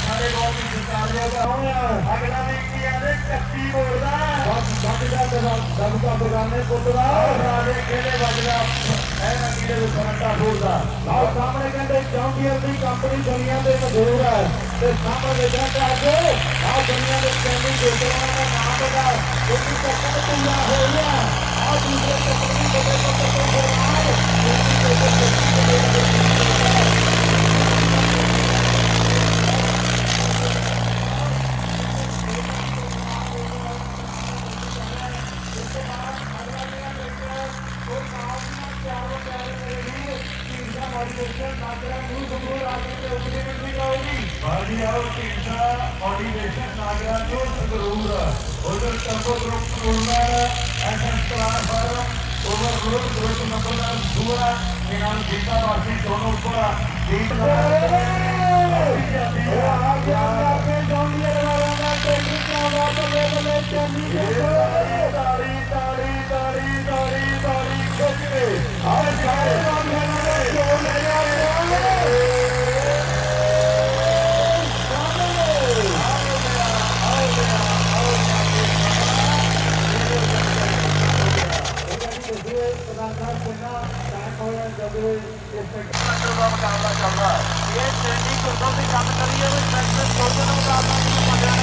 ਸਾਡੇ ਕੋਲ ਵੀ ਸਰਕਾਰਯੋਗ ਹੁਣ ਅਗਲਾ ਵੀ ਕੀ ਆਦੇ ਕੱਤੀ ਬੋਲਦਾ ਸਭ ਦਾ ਸਭ ਦਾ ਬਗਾਨੇ ਪੁੱਤਰਾ ਰਾਜੇ ਕਿਹੜੇ ਵੱਜਦਾ? ਐਨਾ ਕਿਤੇ ਦੇ ਸਰੰਟਾ ਬੋਲਦਾ। ਆਹ ਸਾਹਮਣੇ ਕਹਿੰਦੇ ਚੌਂਕੀਅਰ ਦੀ ਕੰਪਨੀ ਦੁਨੀਆ ਦੇ ਮਸ਼ਹੂਰ ਹੈ। ਤੇ ਸਾਹਮਣੇ ਜਿਹੜਾ ਅੱਜ ਆਹ ਦੁਨੀਆ ਦੇ ਚੈਂਪੀਅਨ ਜੋਤਰਾਂ ਦਾ ਨਾਮ ਬਤਾ ਇੱਕ ਚੱਕਰ ਪੂਰਾ ਹੋ। ಿಂದ ಆರ್ಡಿನೇಷನ್ ನಾಗರಾಜು ರೂಢ ಓದರ್ ಸಂಪದ ರೂಢ ಓವರ್ ಗ್ರೂಪ್ ಗ್ರೂಪ್ ನಂಬರ್ ದೂರ ನಾನು ಗೀತಾ ಪಾರ್ಟಿ ದೋನೋं को ಗೀತಾ ਇਹ ਟ੍ਰੇਨਿੰਗ ਤੋਂ ਦੀ ਗੱਲ ਕਰੀਏ ਵੀ ਟਰੈਕਟਰ ਛੋਟੇ ਨੂੰ ਮੁਕਾਬਲਾ